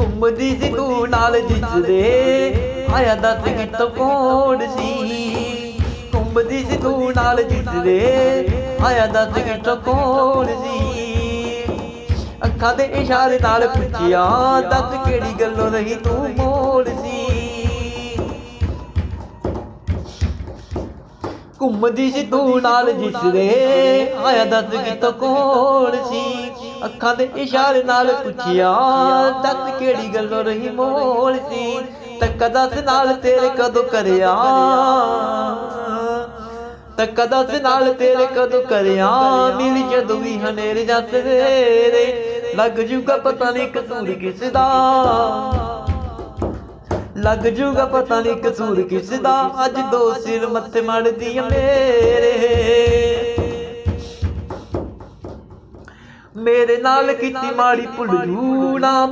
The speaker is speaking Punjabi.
ਘੁੰਮਦੀ ਸੀ ਤੂੰ ਨਾਲ ਜਿਸਦੇ। ਆਇਆ ਦੱਸ ਕਿਤੋਂ ਕੌਣ ਸੀ? ਘੁੰਮਦੀ ਸੀ ਤੂੰ ਨਾਲ ਜਿਸਦੇ। ਆਇਆ ਦੱਸ ਕਿਤੋਂ ਕੌਣ ਸੀ? ਅੱਖਾਂ ਦੇ ਇਸ਼ਾਰੇ ਨਾਲ ਪੁੱਛਿਆ, ਦੱਸ ਕਿਹੜੀ ਗੱਲੋਂ ਰਹੀ ਤੂੰ ਮੋੜ ਸੀ? ਘੁੰਮਦੀ ਸੀ ਤੂੰ ਨਾਲ ਜਿਸਦੇ। ਆਇਆ ਦੱਸ ਕਿਤੋਂ ਕੌਣ ਸੀ? ਅੱਖਾਂ ਦੇ ਇਸ਼ਾਰੇ ਨਾਲ ਪੁੱਛਿਆ ਦੱਸ ਕਿਹੜੀ ਗੱਲੋਂ ਰਹੀ ਮੋੜ ਸੀ? ਤੱਕ ਦੱਸ ਨਾਲ ਤੇਰੇ ਕਦੋਂ ਕਰਿਆ? ਤੱਕ ਦੱਸ ਨਾਲ ਤੇਰੇ ਕਦੋਂ ਕਰਿਆ? ਮਿਲ ਜਦੋਂ ਵੀ ਹਨੇਰੇ ਜਾਂ ਸਵੇਰੇ ਲੱਗ ਜੂਗਾ ਪਤਾ ਨਹੀਂ ਕਸੂਰ ਕਿਸ ਦਾ। ਲੱਗ ਜੂਗਾ ਪਤਾ ਨਹੀਂ ਕਸੂਰ ਕਿਸ ਦਾ। ਅੱਜ ਦੋ ਸਿਰ ਮੱਥੇ ਮੜਦੀ ਆ ਮੇਰੇ ਨਾਲ ਕੀਤੀ ਮਾੜੀ ਭੁੱਲ ਜੂ ਨਾ